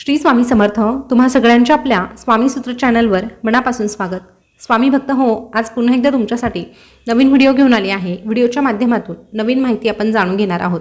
श्री स्वामी समर्थ तुम्हा सगळ्यांच्या आपल्या स्वामी सूत्र चॅनलवर मनापासून स्वागत. स्वामी भक्त हो आज पुन्हा एकदा तुमच्यासाठी नवीन व्हिडिओ घेऊन आली आहे. व्हिडिओच्या माध्यमातून नवीन माहिती आपण जाणून घेणार आहोत.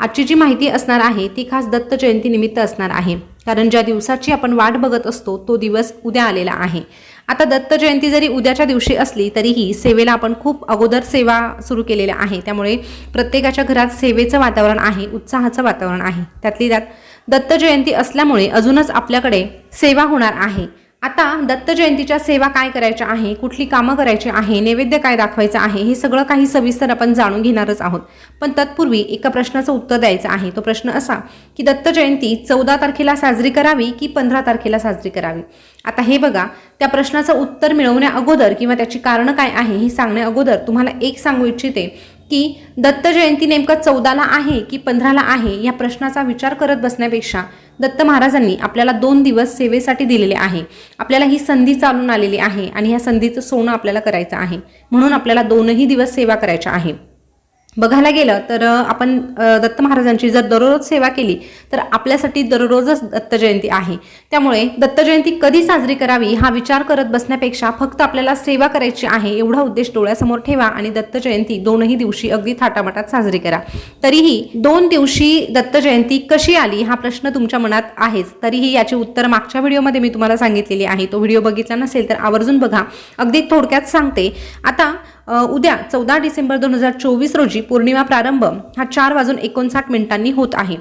आजची जी माहिती असणार आहे ती खास दत्त जयंतीनिमित्त असणार आहे. कारण ज्या दिवसाची आपण वाट बघत असतो तो दिवस उद्या आलेला आहे. आता दत्त जयंती जरी उद्याच्या दिवशी असली तरीही सेवेला आपण खूप अगोदर सेवा सुरू केलेल्या आहे. त्यामुळे प्रत्येकाच्या घरात सेवेचं वातावरण आहे उत्साहाचं वातावरण आहे. त्यातली त्यात दत्त जयंती असल्यामुळे अजूनच आपल्याकडे सेवा होणार आहे. आता दत्त जयंतीच्या सेवा काय करायच्या आहे कुठली कामं करायची आहे नैवेद्य काय दाखवायचं आहे हे सगळं काही सविस्तर आपण जाणून घेणारच आहोत. पण तत्पूर्वी एका प्रश्नाचं उत्तर द्यायचं आहे. तो प्रश्न असा की दत्त जयंती चौदा तारखेला साजरी करावी की पंधरा तारखेला साजरी करावी? आता हे बघा त्या प्रश्नाचं उत्तर मिळवण्या अगोदर किंवा त्याची कारणं काय आहे हे सांगण्या अगोदर तुम्हाला एक सांगू इच्छिते की दत्त जयंती नेमकं चौदाला आहे की पंधराला आहे या प्रश्नाचा विचार करत बसण्यापेक्षा दत्त महाराजांनी आपल्याला दोन दिवस सेवेसाठी दिलेले आहे. आपल्याला ही संधी चालून आलेली आहे आणि ह्या संधीचं सोनं आपल्याला करायचं आहे. म्हणून आपल्याला दोनही दिवस सेवा करायच्या आहे. बघायला गेलं तर आपण दत्त महाराजांची जर दररोज सेवा केली तर आपल्यासाठी दररोजच दत्त जयंती आहे. त्यामुळे दत्त जयंती कधी साजरी करावी हा विचार करत बसण्यापेक्षा फक्त आपल्याला सेवा करायची आहे एवढा उद्देश डोळ्यासमोर ठेवा आणि दत्त जयंती दोनही दिवशी अगदी थाटामाटात साजरी करा. तरीही दोन दिवशी दत्त जयंती कशी आली हा प्रश्न तुमच्या मनात आहेच. तरीही याची उत्तर मागच्या व्हिडिओमध्ये मी तुम्हाला सांगितलेली आहे. तो व्हिडिओ बघितला नसेल तर आवर्जून बघा. अगदी थोडक्यात सांगते. आता उद्या चौदा डिसेंबर दोन हजार चोवीस रोजी पौर्णिमा प्रारंभ. हा चार वाजून एकोणसाठ मिनिटांनी होत आहे.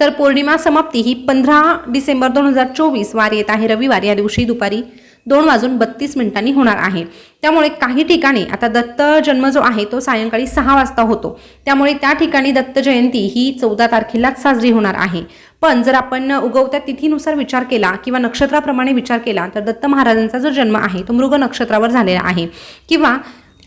तर पौर्णिमा समाप्ती ही पंधरा डिसेंबर दोन हजार चोवीस वार येत आहे. रविवार या दिवशी दुपारी दोन वाजून बत्तीस मिनिटांनी होणार आहे. त्यामुळे काही ठिकाणी आता दत्त जन्म जो आहे तो सायंकाळी सहा वाजता होतो. त्यामुळे त्या ठिकाणी दत्त जयंती ही चौदा तारखेलाच साजरी होणार आहे. पण जर आपण उगवत्या तिथीनुसार विचार केला किंवा नक्षत्राप्रमाणे विचार केला तर दत्त महाराजांचा जो जन्म आहे तो मृग नक्षत्रावर झालेला आहे. किंवा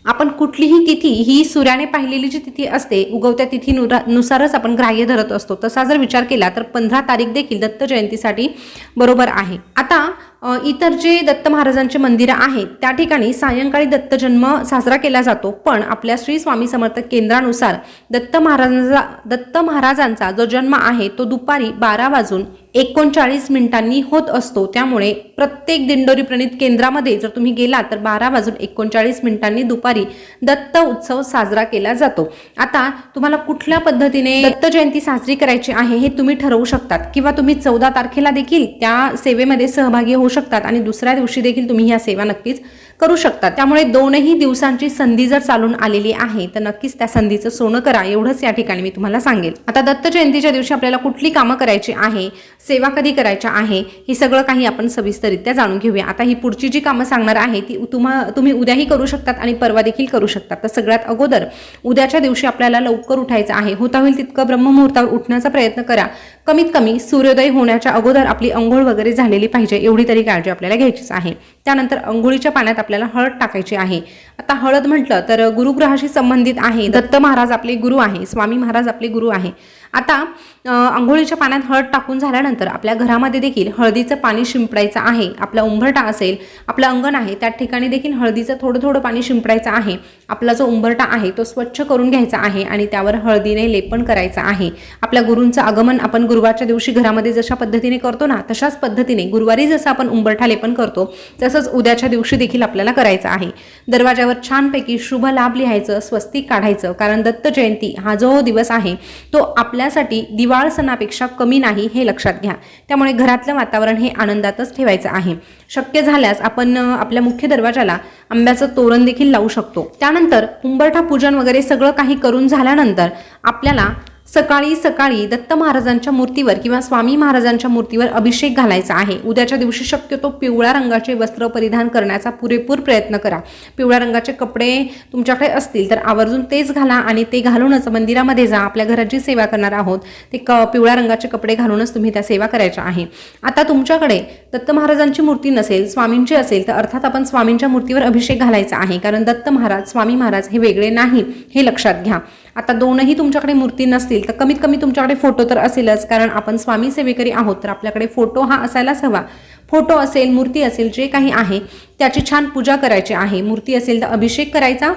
आपण कुठलीही तिथी ही सूर्याने पाहिलेली जी तिथी असते उगवत्या तिथीनुसारच आपण ग्राह्य धरत असतो. तसा जर विचार केला तर पंधरा तारीख देखील दत्त जयंतीसाठी बरोबर आहे. आता इतर जे दत्त महाराजांचे मंदिरं आहेत त्या ठिकाणी सायंकाळी दत्त जन्म साजरा केला जातो. पण आपल्या श्री स्वामी समर्थ केंद्रानुसार दत्त महाराजांचा दत्त महाराजांचा जो जन्म आहे तो दुपारी बारा वाजून एकोणचाळीस मिनिटांनी होत असतो. त्यामुळे प्रत्येक दिंडोरी प्रणित केंद्रामध्ये जर तुम्ही गेलात तर बारा वाजून एकोणचाळीस मिनिटांनी दुपारी दत्त उत्सव साजरा केला जातो. आता तुम्हाला कुठल्या पद्धतीने दत्त जयंती साजरी करायची आहे हे तुम्ही ठरवू शकतात. किंवा तुम्ही चौदा तारखेला देखील त्या सेवेमध्ये सहभागी होऊ शकतात आणि दुसऱ्या दिवशी देखील तुम्ही ह्या सेवा नक्कीच करू शकतात. त्यामुळे दोनही दिवसांची संधी जर चालून आलेली आहे तर नक्कीच त्या संधीचं सोनं करा एवढंच या ठिकाणी मी तुम्हाला सांगेल. आता दत्त जयंतीच्या दिवशी आपल्याला कुठली कामं करायची आहे सेवा कधी करायच्या आहे हे सगळं काही आपण सविस्तरित्या जाणून घेऊया. आता ही पुढची जी कामं सांगणार आहे ती तुम्हा तुम्ही उद्याही करू शकतात आणि परवा देखील करू शकतात. तर सगळ्यात अगोदर उद्याच्या दिवशी आपल्याला लवकर उठायचं आहे. होता होईल तितकं ब्रह्ममुहूर्तावर उठण्याचा प्रयत्न करा. कमीत कमी सूर्योदय होण्याच्या अगोदर आपली अंघोळ वगैरे झालेली पाहिजे एवढी तरी काळजी आपल्याला घ्यायचीच आहे. त्यानंतर अंघोळीच्या पाण्यात आपल्याला हळद टाकायची आहे. आता हळद म्हटलं तर गुरुग्रहाशी संबंधित आहे. दत्त महाराज आपले गुरु आहे. स्वामी महाराज आपले गुरु आहे. आता आंघोळीच्या पाण्यात हळद टाकून झाल्यानंतर आपल्या घरामध्ये देखील हळदीचं पाणी शिंपडायचं आहे. आपला उंबरटा असेल आपलं अंगण आहे त्या ठिकाणी देखील हळदीचं थोडं थोडं पाणी शिंपडायचं आहे. आपला जो उंबरटा आहे तो स्वच्छ करून घ्यायचा आहे आणि त्यावर हळदीने लेपन करायचं आहे. आपल्या गुरूंचं आगमन आपण गुरुवारच्या दिवशी घरामध्ये जशा पद्धतीने करतो ना तशाच पद्धतीने गुरुवारी जसं आपण उंबरठा लेपन करतो तसंच उद्याच्या दिवशी देखील आपल्याला करायचं आहे. दरवाजावर छानपैकी शुभ लाभ लिहायचं स्वस्तिक काढायचं कारण दत्त जयंती हा जो दिवस आहे तो आपल्यासाठी दिवाळ सणापेक्षा कमी नाही हे लक्षात घ्या. त्यामुळे घरातलं वातावरण हे आनंदातच ठेवायचं आहे. शक्य झाल्यास आपण आपल्या मुख्य दरवाजाला आंब्याचं तोरण देखील लावू शकतो. त्यानंतर उंबरठा पूजन वगैरे सगळं काही करून झाल्यानंतर आपल्याला सकाळी सकाळी दत्त महाराजांच्या मूर्तीवर किंवा स्वामी महाराजांच्या मूर्तीवर अभिषेक घालायचा आहे. उद्याच्या दिवशी शक्यतो पिवळ्या रंगाचे वस्त्र परिधान करण्याचा पुरेपूर प्रयत्न करा. पिवळ्या रंगाचे कपडे तुमच्याकडे असतील तर आवर्जून तेच घाला आणि ते घालूनच मंदिरामध्ये जा. आपल्या घरात जी सेवा करणार आहोत ते क पिवळ्या रंगाचे कपडे घालूनच तुम्ही त्या सेवा करायच्या आहे. आता तुमच्याकडे दत्त महाराजांची मूर्ती नसेल स्वामींची असेल तर अर्थात आपण स्वामींच्या मूर्तीवर अभिषेक घालायचा आहे. कारण दत्त महाराज स्वामी महाराज हे वेगळे नाही हे लक्षात घ्या. आता दोनही तुमच्याकडे मूर्ती नसतील तर कमीत कमी तुमच्याकडे फोटो तर असेलच कारण आपण स्वामी सेवेकरी आहोत तर आपल्याकडे फोटो हा असायलाच हवा. फोटो असेल मूर्ती असेल जे काही आहे त्याची छान पूजा करायची आहे. मूर्ती असेल तर अभिषेक करायचा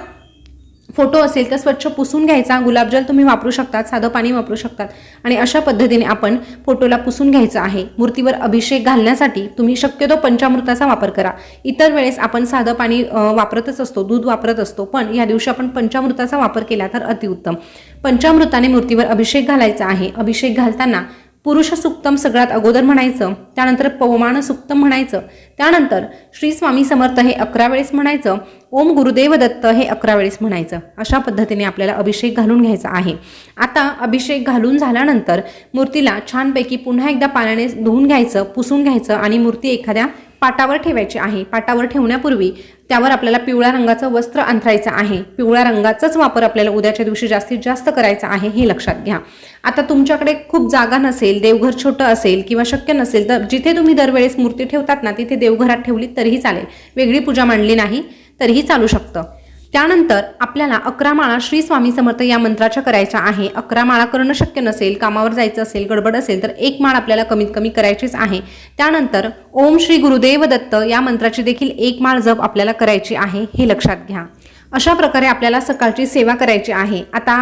फोटो असेल तर स्वच्छ पुसून घ्यायचा. गुलाबजल तुम्ही वापरू शकतात साधं पाणी वापरू शकतात. आणि अशा पद्धतीने आपण फोटोला पुसून घ्यायचं आहे. मूर्तीवर अभिषेक घालण्यासाठी तुम्ही शक्यतो पंचामृताचा वापर करा. इतर वेळेस आपण साधं पाणी वापरतच असतो दूध वापरत असतो पण या दिवशी आपण पंचामृताचा वापर केला तर अतिउत्तम. पंचामृताने मूर्तीवर अभिषेक घालायचा आहे. अभिषेक घालताना पुरुष सुक्तम सगळ्यात अगोदर म्हणायचं त्यानंतर पवमान सुक्तम म्हणायचं त्यानंतर श्री स्वामी समर्थ हे अकरा वेळेस म्हणायचं ओम गुरुदेव दत्त हे अकरा वेळेस म्हणायचं. अशा पद्धतीने आपल्याला अभिषेक घालून घ्यायचा आहे. आता अभिषेक घालून झाल्यानंतर मूर्तीला छानपैकी पुन्हा एकदा पाण्याने धुवून घ्यायचं पुसून घ्यायचं आणि मूर्ती एखाद्या पाटावर ठेवायची आहे. पाटावर ठेवण्यापूर्वी त्यावर आपल्याला पिवळ्या रंगाचं वस्त्र अंथरायचं आहे. पिवळ्या रंगाचाच वापर आपल्याला उद्याच्या दिवशी जास्तीत जास्त करायचा आहे हे लक्षात घ्या. आता तुमच्याकडे खूप जागा नसेल देवघर छोटं असेल किंवा शक्य नसेल तर जिथे तुम्ही दरवेळेस मूर्ती ठेवतात ना तिथे देवघरात ठेवली तरीही चालेल. वेगळी पूजा मांडली नाही तरीही चालू शकतं. त्यानंतर आपल्याला अकरा माळा श्री स्वामी समर्थ या मंत्राच्या करायच्या आहे. अकरा माळा करणं शक्य नसेल कामावर जायचं असेल गडबड असेल तर एक माळ आपल्याला कमीत कमी करायचीच आहे. त्यानंतर ओम श्री गुरुदेव दत्त या मंत्राची देखील एक माळ जप आपल्याला करायची आहे हे लक्षात घ्या. अशा प्रकारे आपल्याला सकाळची सेवा करायची आहे. आता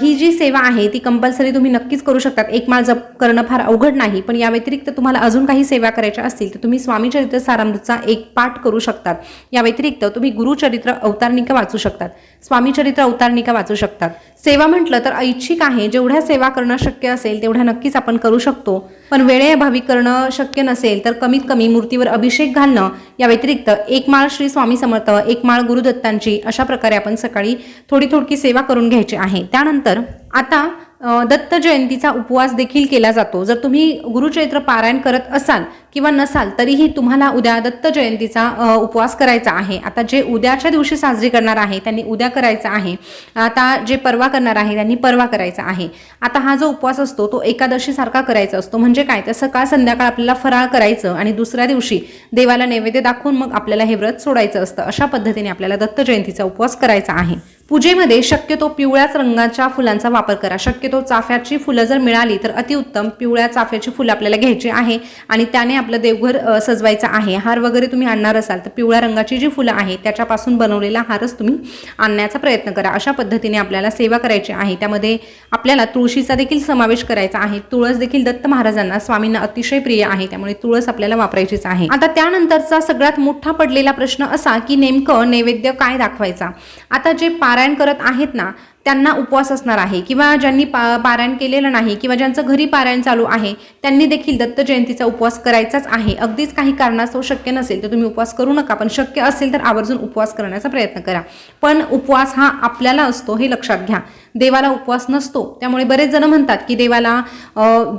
ही जी सेवा आहे ती कंपल्सरी तुम्ही नक्कीच करू शकतात. एक माळ जप करणं फार अवघड नाही पण या व्यतिरिक्त तुम्हाला अजून काही सेवा करायच्या असतील तर तुम्ही स्वामी चरित्र सारामृतचा एक पाठ करू शकतात. या व्यतिरिक्त तुम्ही गुरुचरित्र अवतारनिका वाचू शकतात. स्वामी चरित्र अवतारनिका वाचू शकतात. सेवा म्हटलं तर ऐच्छिक आहे जेवढ्या सेवा करणं शक्य असेल तेवढ्या नक्कीच आपण करू शकतो. पण वेळेअभावी करणं शक्य नसेल तर कमीत कमी मूर्तीवर अभिषेक घालणं या व्यतिरिक्त एक माळ श्री स्वामी समर्थ एक माळ गुरुदत्तांची अशा प्रकारे आपण सकाळी थोडी थोडकी सेवा करून घ्यायची आहे. त्यानंतर आता दत्त जयंतीचा उपवास देखील केला जातो. जर तुम्ही गुरुचैत्र पारायण करत असाल किंवा नसाल तरीही तुम्हाला उद्या दत्त जयंतीचा उपवास करायचा आहे. आता जे उद्याच्या दिवशी साजरी करणार आहे त्यांनी उद्या करायचा आहे. आता जे परवा करणार आहे त्यांनी परवा करायचा आहे. आता हा जो उपवास असतो तो एकादशीसारखा करायचा असतो. म्हणजे काय? तर सकाळ संध्याकाळ आपल्याला फराळ करायचं आणि दुसऱ्या दिवशी देवाला नैवेद्य दाखवून मग आपल्याला हे व्रत सोडायचं असतं. अशा पद्धतीने आपल्याला दत्त जयंतीचा उपवास करायचा आहे. पूजेमध्ये शक्यतो पिवळ्याच रंगाच्या फुलांचा वापर करा. शक्यतो चाफ्याची फुलं जर मिळाली तर अतिउत्तम पिवळ्या चाफ्याची फुलं आपल्याला घ्यायची आहे आणि त्याने आपलं देवघर सजवायचं आहे. हार वगैरे तुम्ही आणणार असाल तर पिवळ्या रंगाची जी फुलं आहेत त्याच्यापासून बनवलेला हारच तुम्ही आणण्याचा प्रयत्न करा. अशा पद्धतीने आपल्याला सेवा करायची आहे. त्यामध्ये आपल्याला तुळशीचा देखील समावेश करायचा आहे. तुळस देखील दत्त महाराजांना स्वामींना अतिशय प्रिय आहे. त्यामुळे तुळस आपल्याला वापरायचीच आहे. आता त्यानंतरचा सगळ्यात मोठा पडलेला प्रश्न असा की नेमकं नैवेद्य काय दाखवायचा? आता जे पारायण करत आहेत ना त्यांना उपवास असणार आहे. किंवा ज्यांनी पा पारायण केलेलं नाही किंवा ज्यांचं घरी पारायण चालू आहे त्यांनी देखील दत्त जयंतीचा उपवास करायचाच आहे. अगदीच काही कारणास्तव शक्य नसेल तर तुम्ही उपवास करू नका पण शक्य असेल तर आवर्जून उपवास करण्याचा प्रयत्न करा. पण उपवास हा आपल्याला असतो हे लक्षात घ्या. देवाला उपवास नसतो. त्यामुळे बरेच जण म्हणतात की देवाला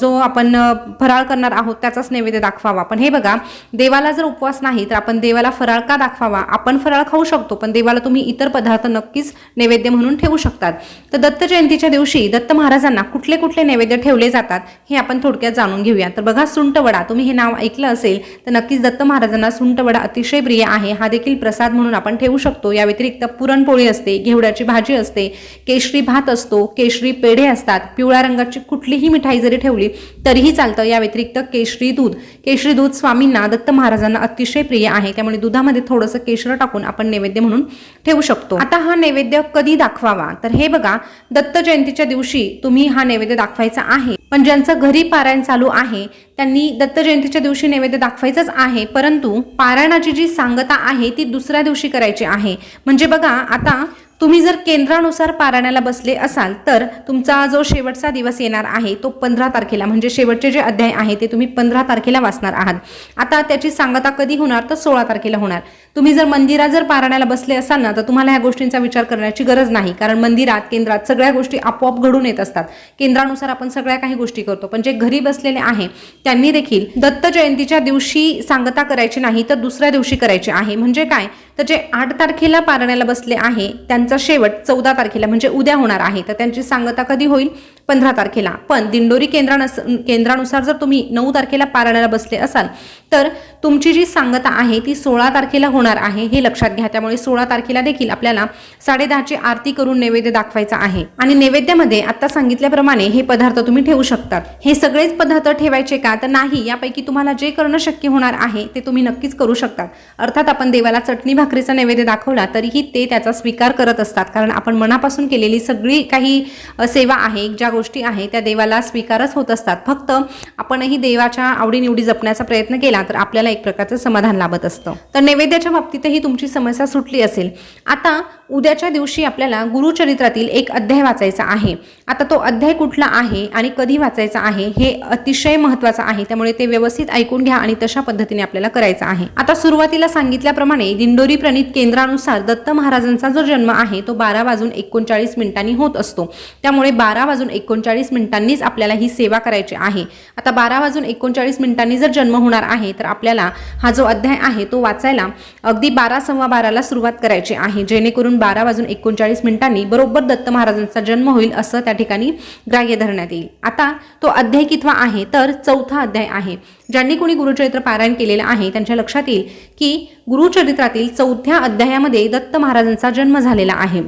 जो आपण फराळ करणार आहोत त्याचाच नैवेद्य दाखवावा. पण हे बघा देवाला जर उपवास नाही तर आपण देवाला फराळ का दाखवावा? आपण फराळ खाऊ शकतो पण देवाला तुम्ही इतर पदार्थ नक्कीच नैवेद्य म्हणून ठेवू शकतात. तर दत्त जयंतीच्या दिवशी दत्त महाराजांना कुठले कुठले नैवेद्य ठेवले जातात हे आपण थोडक्यात जाणून घेऊया. तर बघा सुंटवडा तुम्ही हे नाव ऐकलं असेल तर नक्कीच दत्त महाराजांना सुंटवडा अतिशय प्रिय आहे. हा देखील प्रसाद म्हणून आपण ठेवू शकतो. या व्यतिरिक्त पुरणपोळी असते घेवड्याची भाजी असते केशरी भात असतो केशरी पेढे असतात पिवळ्या रंगाची कुठलीही मिठाई जरी ठेवली तरीही चालतं. या व्यतिरिक्त केशरी दूध. केशरी दूध स्वामींना दत्त महाराजांना अतिशय प्रिय आहे. त्यामुळे दुधामध्ये थोडंसं केशर टाकून आपण नैवेद्य म्हणून ठेवू शकतो. आता हा नैवेद्य कधी दाखवावा? तर हे बघा दत्त जयंतीच्या दिवशी तुम्ही हा नैवेद्य दाखवायचा आहे. पण ज्यांचं घरी पारायण चालू आहे त्यांनी दत्त जयंतीच्या दिवशी नैवेद्य दाखवायचंच आहे. परंतु पारायणाची जी सांगता आहे ती दुसऱ्या दिवशी करायची आहे. म्हणजे बघा आता तुम्ही जर केंद्रानुसार पारायणाला बसले असाल तर तुमचा जो शेवटचा दिवस येणार आहे तो पंधरा तारखेला म्हणजे शेवटचे जे अध्याय आहे ते तुम्ही पंधरा तारखेला वाचणार आहात. आता त्याची सांगता कधी होणार तर सोळा तारखेला होणार. तुम्ही जर मंदिरात जर पारायणाला बसले असाल ना तर तुम्हाला ह्या गोष्टींचा विचार करण्याची गरज नाही कारण मंदिरात केंद्रात सगळ्या गोष्टी आपोआप घडून येत असतात. केंद्रानुसार आपण सगळ्या काही गोष्टी करतो पण जे घरी बसलेले आहे त्यांनी देखील दत्त जयंतीच्या दिवशी सांगता करायची नाही तर दुसऱ्या दिवशी करायची आहे. म्हणजे काय? तर जे आठ तारखेला पारण्याला बसले आहे त्यांचा शेवट चौदा तारखेला म्हणजे उद्या होणार आहे. तर त्यांची सांगता कधी होईल? पंधरा तारखेला. पण दिंडोरी केंद्रानस केंद्रानुसार जर तुम्ही नऊ तारखेला पारायणाला बसले असाल तर तुमची जी सांगता आहे ती सोळा तारखेला होणार आहे हे लक्षात घ्या. त्यामुळे सोळा तारखेला देखील आपल्याला साडेदहाची आरती करून नैवेद्य दाखवायचा आहे. आणि नैवेद्यामध्ये आता सांगितल्याप्रमाणे हे पदार्थ तुम्ही ठेवू शकतात. हे सगळेच पदार्थ ठेवायचे का? तर नाही यापैकी तुम्हाला जे करणं शक्य होणार आहे ते तुम्ही नक्कीच करू शकतात. अर्थात आपण देवाला चटणी भाकरीचा नैवेद्य दाखवला तरीही ते त्याचा स्वीकार करत असतात. कारण आपण मनापासून केलेली सगळी काही सेवा आहे ज्या गोष्टी आहे त्या देवाला स्वीकारच होत असतात. फक्त आपणही देवाच्या आवडीनिवडी जपण्याचा प्रयत्न केला तर आपल्याला एक प्रकारचं समाधान लाभत असतं. तर नैवेद्याच्या बाबतीतही तुमची समस्या सुटली असेल. आता उद्याच्या दिवशी आपल्याला गुरुचरित्रातील एक अध्याय वाचायचा आहे. आता तो अध्याय कुठला आहे आणि कधी वाचायचा आहे हे अतिशय महत्त्वाचं आहे. त्यामुळे ते व्यवस्थित ऐकून घ्या आणि तशा पद्धतीने आपल्याला करायचं आहे. आता सुरुवातीला सांगितल्याप्रमाणे दिंडोरी प्रणित केंद्रानुसार दत्त महाराजांचा जो जन्म आहे तो बारा वाजून एकोणचाळीस मिनिटांनी होत असतो. त्यामुळे बारा वाजून एक एकोणचाळीस मिनिटांनीच आपल्याला ही सेवा करायची आहे. आता बारा वाजून एकोणचाळीस मिनिटांनी जर जन्म होणार आहे तर आपल्याला हा जो अध्याय आहे तो वाचायला अगदी बारा सव्वा बाराला सुरुवात करायची आहे. जेणेकरून बारा वाजून एकोणचाळीस मिनिटांनी बरोबर दत्त महाराजांचा जन्म होईल असं त्या ठिकाणी ग्राह्य धरण्यात येईल. आता तो अध्याय कितवा आहे तर चौथा अध्याय आहे. ज्यांनी कोणी गुरुचरित्र पारायण केलेलं आहे त्यांच्या लक्षात येईल की गुरुचरित्रातील चौथ्या अध्यायामध्ये दत्त महाराजांचा जन्म झालेला आहे.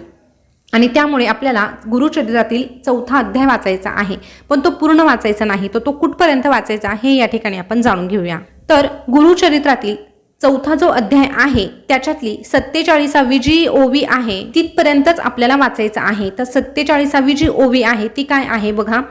आणि त्यामुळे आपल्याला गुरुचरित्रातील चौथा अध्याय वाचायचा आहे. पण तो पूर्ण वाचायचा नाही तर तो कुठपर्यंत वाचायचा हे या ठिकाणी आपण जाणून घेऊया. तर गुरुचरित्रातील चौथा जो अध्याय आहे त्याच्यातली सत्तेचाळीसावी जी ओवी आहे तिथपर्यंतच आपल्याला वाचायचं आहे. तर सत्तेचाळीसावी जी ओवी आहे ती काय आहे बघा.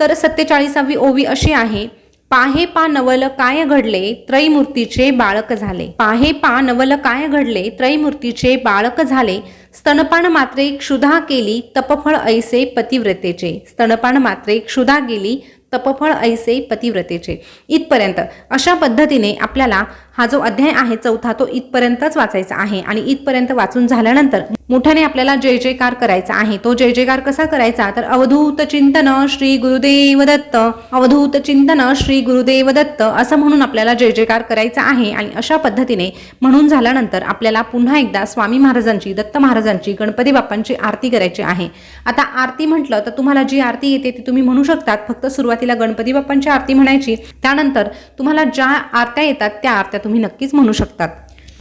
तर सत्तेचाळीसावी ओवी अशी आहे पाहे पा नवल काय घडले त्रैमूर्तीचे बाळक झाले. पाहे पा नवल काय घडले त्रैमूर्तीचे बाळक झाले. स्तनपान मात्रे क्षुधा केली तपफळ ऐसे पतिव्रतेचे. स्तनपान मात्रे क्षुधा गेली तपफळ ऐसे पतिव्रतेचे. इथपर्यंत. अशा पद्धतीने आपल्याला हा जो अध्याय आहे चौथा तो इथपर्यंतच वाचायचा आहे आणि इथपर्यंत वाचून झाल्यानंतर मोठ्याने आपल्याला जय जयकार करायचा आहे. तो जय जयकार कसा करायचा? तर अवधूत चिंतन श्री गुरुदेव दत्त. अवधूत चिंतन श्री गुरुदेव दत्त असं म्हणून आपल्याला जय जयकार करायचा आहे आणि अशा पद्धतीने म्हणून झाल्यानंतर आपल्याला पुन्हा एकदा स्वामी महाराजांची दत्त महाराजांची गणपती बाप्पांची आरती करायची आहे. आता आरती म्हटलं तर तुम्हाला जी आरती येते ती तुम्ही म्हणू शकतात. फक्त सुरुवातीला गणपती बाप्पांची आरती म्हणायची त्यानंतर तुम्हाला ज्या आरत्या येतात त्या आरत्या तुम्ही नक्कीच म्हणू शकतात.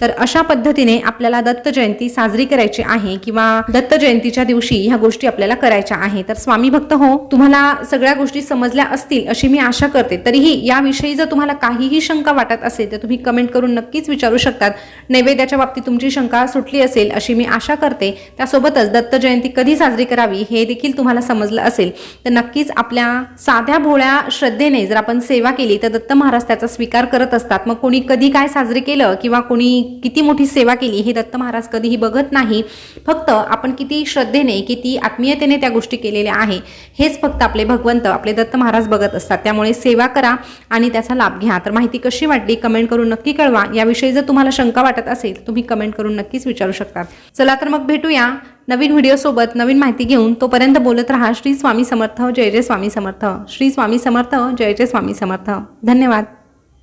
तर अशा पद्धतीने आपल्याला दत्त जयंती साजरी करायची आहे किंवा दत्त जयंतीच्या दिवशी ह्या गोष्टी आपल्याला करायच्या आहे तर स्वामी भक्त हो तुम्हाला सगळ्या गोष्टी समजल्या असतील अशी मी आशा करते. तरीही याविषयी जर तुम्हाला काहीही शंका वाटत असेल तर तुम्ही कमेंट करून नक्कीच विचारू शकतात. नैवेद्याच्या बाबतीत तुमची शंका सुटली असेल अशी मी आशा करते. त्यासोबतच दत्त जयंती कधी साजरी करावी हे देखील तुम्हाला समजलं असेल तर नक्कीच आपल्या साध्या भोळ्या श्रद्धेने जर आपण सेवा केली तर दत्त महाराज त्याचा स्वीकार करत असतात. मग कोणी कधी काय साजरे केलं किंवा कोणी किती मोठी सेवा केली हे दत्त महाराज कधीही बघत नाही. फक्त आपण किती श्रद्धेने किती आत्मीयतेने त्या गोष्टी केलेल्या आहे हेच फक्त आपले भगवंत आपले दत्त महाराज बघत असतात. त्यामुळे सेवा करा आणि त्याचा लाभ घ्या. तर माहिती कशी वाटली कमेंट करून नक्की कळवा. याविषयी जर तुम्हाला शंका वाटत असेल तुम्ही कमेंट करून नक्कीच विचारू शकता. चला तर मग भेटूया नवीन व्हिडिओसोबत नवीन माहिती घेऊन. तोपर्यंत बोलत राहा श्री स्वामी समर्थ जय जय स्वामी समर्थ. श्री स्वामी समर्थ जय जय स्वामी समर्थ. धन्यवाद.